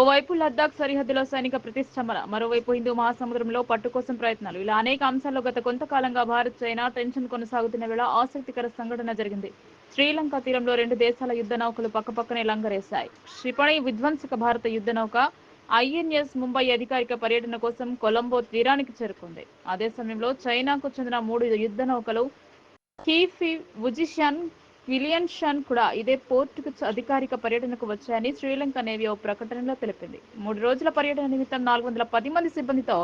ఓవైపు లద్దాఖ్ సరిహద్దులో సైనిక ప్రతిష్టంభన మరోవైపు హిందూ మహాసముద్రంలో పట్టు కోసం ప్రయత్నాలు. ఇలా అనేక అంశాల్లో గత కొంతకాలంగా భారత్ చైనా టెన్షన్ కొనసాగుతున్న వేళ ఆసక్తికర సంఘటన జరిగింది. శ్రీలంక తీరంలో రెండు దేశాల యుద్ధ నౌకలు పక్కపక్కనే లంగరేశాయి క్షిపణి విధ్వంసక భారత యుద్ధ నౌక ఐఎన్ఎస్ ముంబై అధికారిక పర్యటన కోసం కొలంబో తీరానికి చేరుకుంది. అదే సమయంలో చైనాకు చెందిన మూడు యుద్ధ నౌకలు కీఫీ వుజిషాన్ విలియన్ షాన్ కూడా ఇదే పోర్టుకు అధికారిక పర్యటనకు వచ్చాయని శ్రీలంక నేవీ ఓ ప్రకటనలో తెలిపింది. మూడు రోజుల పర్యటన నిమిత్తం నాలుగు వందల పది మంది సిబ్బందితో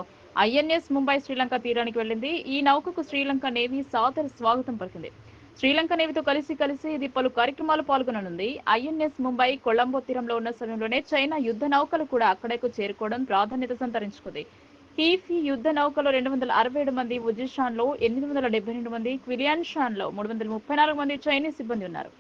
ఐఎన్ఎస్ ముంబై శ్రీలంక తీరానికి వెళ్ళింది. ఈ నౌకకు శ్రీలంక నేవీ సాదర స్వాగతం పలికింది. శ్రీలంక నేవీతో కలిసి కలిసి ఇది పలు కార్యక్రమాలు పాల్గొననుంది. ఐఎన్ఎస్ ముంబై కొలంబో తీరంలో ఉన్న సమయంలోనే చైనా యుద్ధ నౌకలు కూడా అక్కడకు చేరుకోవడం ప్రాధాన్యత సంతరించుకుంది. హీఫీ యుద్ధ నౌకలో రెండు వందల అరవై ఏడు మంది ఉజిషాన్లో ఎనిమిది వందల డెబ్బై రెండు మంది క్విలియాన్ షాన్లో మూడు వందల ముప్పై నాలుగు మంది చైనీస్ సిబ్బంది ఉన్నారు.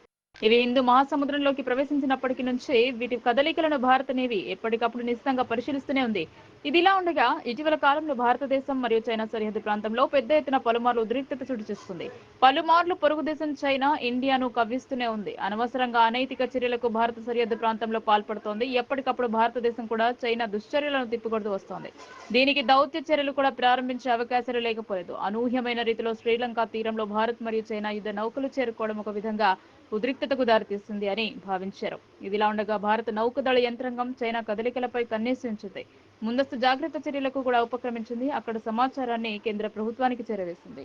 ఇవి హిందూ మహాసముద్రంలోకి ప్రవేశించినప్పటి నుంచి వీటి కదలికలను భారత నేవీ ఎప్పటికప్పుడు నిశ్చితంగా పరిశీలిస్తూనే ఉంది. ఇదిలా ఉండగా ఇటీవల కాలంలో భారతదేశం మరియు చైనా సరిహద్దు ప్రాంతంలో పెద్ద ఎత్తున పలుమార్లు ఉద్రిక్తత చోటు చేస్తుంది. పలుమార్లు పొరుగు దేశం చైనా ఇండియాను కవ్విస్తూనే ఉంది. అనవసరంగా అనైతిక చర్యలకు భారత సరిహద్దు ప్రాంతంలో పాల్పడుతోంది. ఎప్పటికప్పుడు భారతదేశం కూడా చైనా దుశ్చర్యలను తిప్పికొడుతూ వస్తోంది. దీనికి దౌత్య చర్యలు కూడా ప్రారంభించే అవకాశాలు లేకపోలేదు. అనూహ్యమైన రీతిలో శ్రీలంక తీరంలో భారత్ మరియు చైనా యుద్ధ నౌకలు చేరుకోవడం ఒక విధంగా ఉద్రిక్త ఉద్రిక్తతకు దారితీస్తుంది అని భావించారు. ఇదిలా ఉండగా భారత నౌకదళ యంత్రాంగం చైనా కదలికలపై కన్నేసించింది. ముందస్తు జాగ్రత్త చర్యలకు కూడా ఉపక్రమించింది. అక్కడ సమాచారాన్ని కేంద్ర ప్రభుత్వానికి చేరవేసింది.